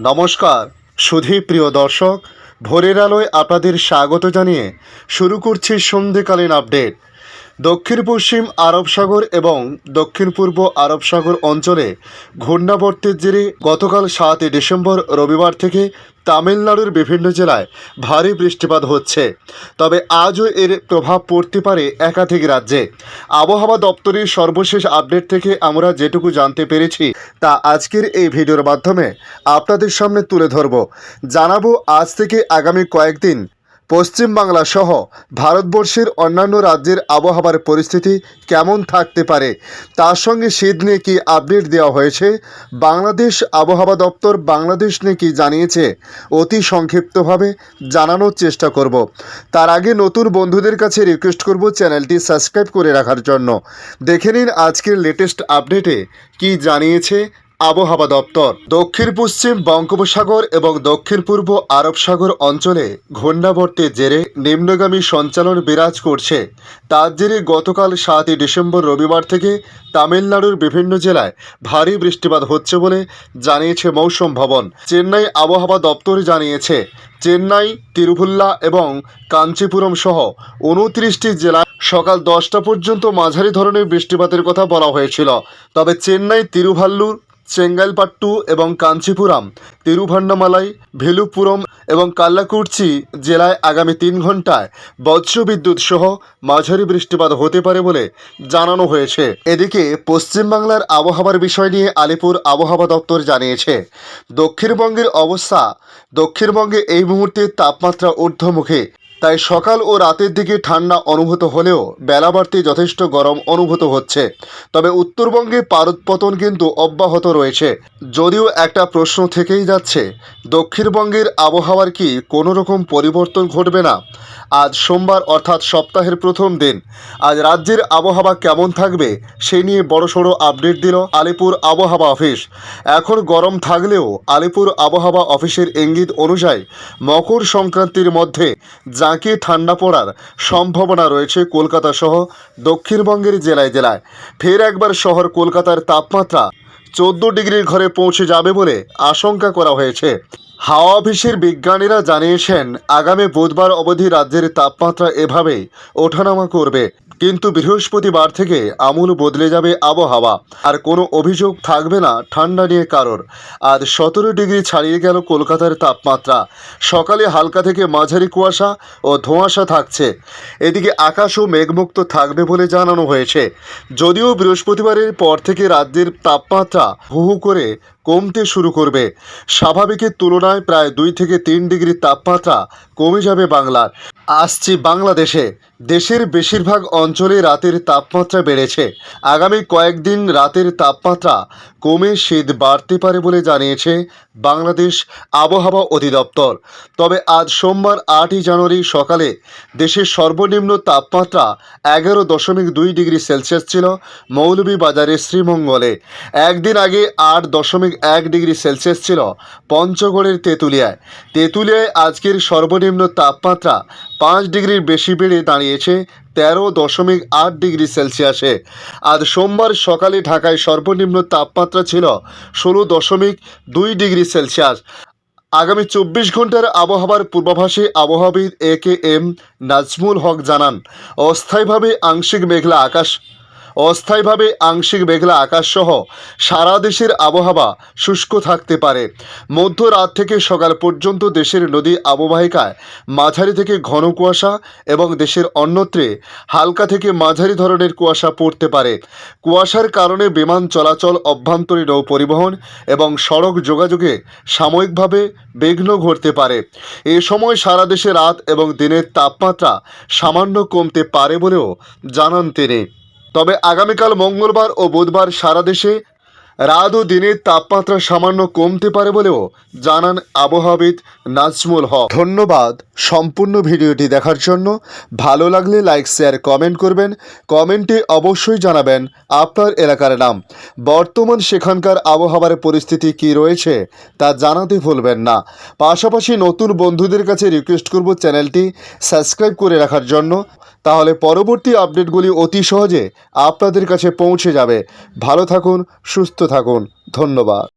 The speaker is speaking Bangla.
নমস্কার সুধী প্রিয় দর্শক ভোরের আলোয় আপনাদের স্বাগত জানিয়ে শুরু করছি সন্ধেকালীন আপডেট। দক্ষিণ পশ্চিম আরব সাগর এবং দক্ষিণ পূর্ব আরব সাগর অঞ্চলে ঘূর্ণাবর্তের জেরে গতকাল সাতই ডিসেম্বর রবিবার থেকে তামিলনাড়ুর বিভিন্ন জেলায় ভারী বৃষ্টিপাত হচ্ছে। তবে আজও এর প্রভাব পড়তে পারে একাধিক রাজ্যে। আবহাওয়া দপ্তরের সর্বশেষ আপডেট থেকে আমরা যেটুকু জানতে পেরেছি, তা আজকের এই ভিডিওর মাধ্যমে আপনাদের সামনে তুলে ধরব। জানাব আজ থেকে আগামী কয়েকদিন পশ্চিমবাংলা সহ ভারতবর্ষের অন্যান্য রাজ্যের আবহাওয়ার পরিস্থিতি কেমন থাকতে পারে, তার সঙ্গে শীত নিয়ে কি আপডেট দেওয়া হয়েছে, বাংলাদেশ আবহাওয়া দপ্তর বাংলাদেশ নিয়ে কি জানিয়েছে, অতি সংক্ষিপ্তভাবে জানানোর চেষ্টা করব। তার আগে নতুন বন্ধুদের কাছে রিকোয়েস্ট করব চ্যানেলটি সাবস্ক্রাইব করে রাখার জন্য। দেখে নিন আজকের লেটেস্ট আপডেটে কি জানিয়েছে আবহাওয়া দপ্তর। দক্ষিণ পশ্চিম বঙ্গোপসাগর এবং দক্ষিণ পূর্ব আরব সাগর অঞ্চলে ঘূর্ণাবর্তের জেরে নিম্নগামী সঞ্চালন বিরাজ করছে। তার জেরে গতকাল সাতই ডিসেম্বর রবিবার থেকে তামিলনাড়ুর বিভিন্ন জেলায় ভারী বৃষ্টিপাত হচ্ছে বলে জানিয়েছে মৌসুম ভবন। চেন্নাই আবহাওয়া দপ্তর জানিয়েছে, চেন্নাই, তিরুভুল্লা এবং কাঞ্চিপুরম সহ উনত্রিশটি জেলায় সকাল দশটা পর্যন্ত মাঝারি ধরনের বৃষ্টিপাতের কথা বলা হয়েছিল। তবে চেন্নাই, তিরুভাল্লুর চেঙ্গালপাট্টু এবং কাঞ্চিপুরাম, তিরুভান্নামালাই, ভেলুপুরম এবং কাল্লাকুর্চি জেলায় আগামী তিন ঘন্টায় বজ্রবিদ্যুৎ সহ মাঝারি বৃষ্টিপাত হতে পারে বলে জানানো হয়েছে। এদিকে পশ্চিমবাংলার আবহাওয়ার বিষয় নিয়ে আলিপুর আবহাওয়া দপ্তর জানিয়েছে, দক্ষিণবঙ্গের অবস্থা, দক্ষিণবঙ্গে এই মুহূর্তে তাপমাত্রা ঊর্ধ্বমুখী। তাই সকাল ও রাতের দিকে ঠান্ডা অনুভূত হলেও বেলা বাড়তে যথেষ্ট গরম অনুভূত হচ্ছে। তবে উত্তরবঙ্গে পারদপতন কিন্তু অব্যাহত রয়েছে। যদিও একটা প্রশ্ন থেকেই যাচ্ছে, দক্ষিণবঙ্গের আবহাওয়ার কি কোনো রকম পরিবর্তন ঘটবে না? আজ সোমবার অর্থাৎ সপ্তাহের প্রথম দিন। আজ রাজ্যের আবহাওয়া কেমন থাকবে সে নিয়ে বড়সড় আপডেট দিল আলিপুর আবহাওয়া অফিস। এখন গরম থাকলেও আলিপুর আবহাওয়া অফিসের ইঙ্গিত অনুযায়ী মকর সংক্রান্তির মধ্যে জাঁকে ঠান্ডা পড়ার সম্ভাবনা রয়েছে কলকাতা সহ দক্ষিণবঙ্গের জেলায় জেলায়। ফের একবার শহর কলকাতার তাপমাত্রা চোদ্দ ডিগ্রির ঘরে পৌঁছে যাবে বলে আশঙ্কা করা হয়েছে। হাওয়া অফিসের বিজ্ঞানীরা জানিয়েছেন আগামী বুধবার অবধি রাজ্যের তাপমাত্রা এভাবেই ওঠানামা করবে। কিন্তু বৃহস্পতিবার থেকে আমূল বদলে যাবে আবহাওয়া। আর কোনো অভিযোগ থাকবে না ঠান্ডা নিয়ে কারোর। আজ সতেরো ডিগ্রি ছাড়িয়ে গেল কলকাতার তাপমাত্রা। সকালে হালকা থেকে মাঝারি কুয়াশা ও ধোঁয়াশা থাকছে। এদিকে আকাশও মেঘমুক্ত থাকবে বলে জানানো হয়েছে। যদিও বৃহস্পতিবারের পর থেকে রাজ্যের তাপমাত্রা হু হু করে কমতে শুরু করবে। স্বাভাবিকের তুলনায় প্রায় দুই থেকে তিন ডিগ্রি তাপমাত্রা কমে যাবে বাংলার। আসছি বাংলাদেশে। দেশের বেশিরভাগ অঞ্চলে রাতের তাপমাত্রা বেড়েছে। আগামী কয়েকদিন রাতের তাপমাত্রা কমে শীত বাড়তে পারে বলে জানিয়েছে বাংলাদেশ আবহাওয়া অধিদপ্তর। তবে আজ সোমবার আটই জানুয়ারি সকালে দেশের সর্বনিম্ন তাপমাত্রা এগারো দশমিক দুই ডিগ্রি সেলসিয়াস ছিল মৌলভীবাজারের শ্রীমঙ্গলে। একদিন আগে আট দশমিক এক ডিগ্রি সেলসিয়াস ছিল পঞ্চগড়ের তেঁতুলিয়ায়। তেঁতুলিয়ায় আজকের সর্বনিম্ন তাপমাত্রা পাঁচ ডিগ্রির বেশি বেড়ে দাঁড়িয়েছে তেরো দশমিক আট ডিগ্রি সেলসিয়াসে। আজ সোমবার সকালে ঢাকায় সর্বনিম্ন তাপমাত্রা ছিল ষোলো দশমিক দুই ডিগ্রি সেলসিয়াস। আগামী চব্বিশ ঘণ্টার আবহাওয়ার পূর্বাভাসে আবহাওয়াবিদ এ কে এম নাজমুল হক জানান, অস্থায়ীভাবে আংশিক মেঘলা আকাশ অস্থায়ীভাবে আংশিক মেঘলা আকাশসহ সারা দেশের আবহাওয়া শুষ্ক থাকতে পারে। মধ্যরাত থেকে সকাল পর্যন্ত দেশের নদী আববাহিকায় মাঝারি থেকে ঘন কুয়াশা এবং দেশের অন্যত্রে হালকা থেকে মাঝারি ধরনের কুয়াশা পড়তে পারে। কুয়াশার কারণে বিমান চলাচল, অভ্যন্তরীণ নৌ পরিবহন এবং সড়ক যোগাযোগে সাময়িকভাবে বিঘ্ন ঘটতে পারে। এ সময় সারা দেশে রাত এবং দিনের তাপমাত্রা সামান্য কমতে পারে বলেও জানান তিনি। তবে আগামীকাল মঙ্গলবার ও বুধবার সারা দেশে রাত ও দিনের তাপমাত্রা সামান্য কমতে পারে বলেও জানান আবহাওয়াবিদ নাজমুল হক। ধন্যবাদ সম্পূর্ণ ভিডিওটি দেখার জন্য। ভালো লাগলে লাইক, শেয়ার, কমেন্ট করবেন। কমেন্টে অবশ্যই জানাবেন আপনার এলাকার নাম। বর্তমান সেখানকার আবহাওয়ার পরিস্থিতি কি রয়েছে তা জানাতে ভুলবেন না। পাশাপাশি নতুন বন্ধুদের কাছে রিকোয়েস্ট করব চ্যানেলটি সাবস্ক্রাইব করে রাখার জন্য। তাহলে পরবর্তী আপডেটগুলি অতি সহজে আপনাদের কাছে পৌঁছে যাবে। ভালো থাকুন থাকুন। ধন্যবাদ।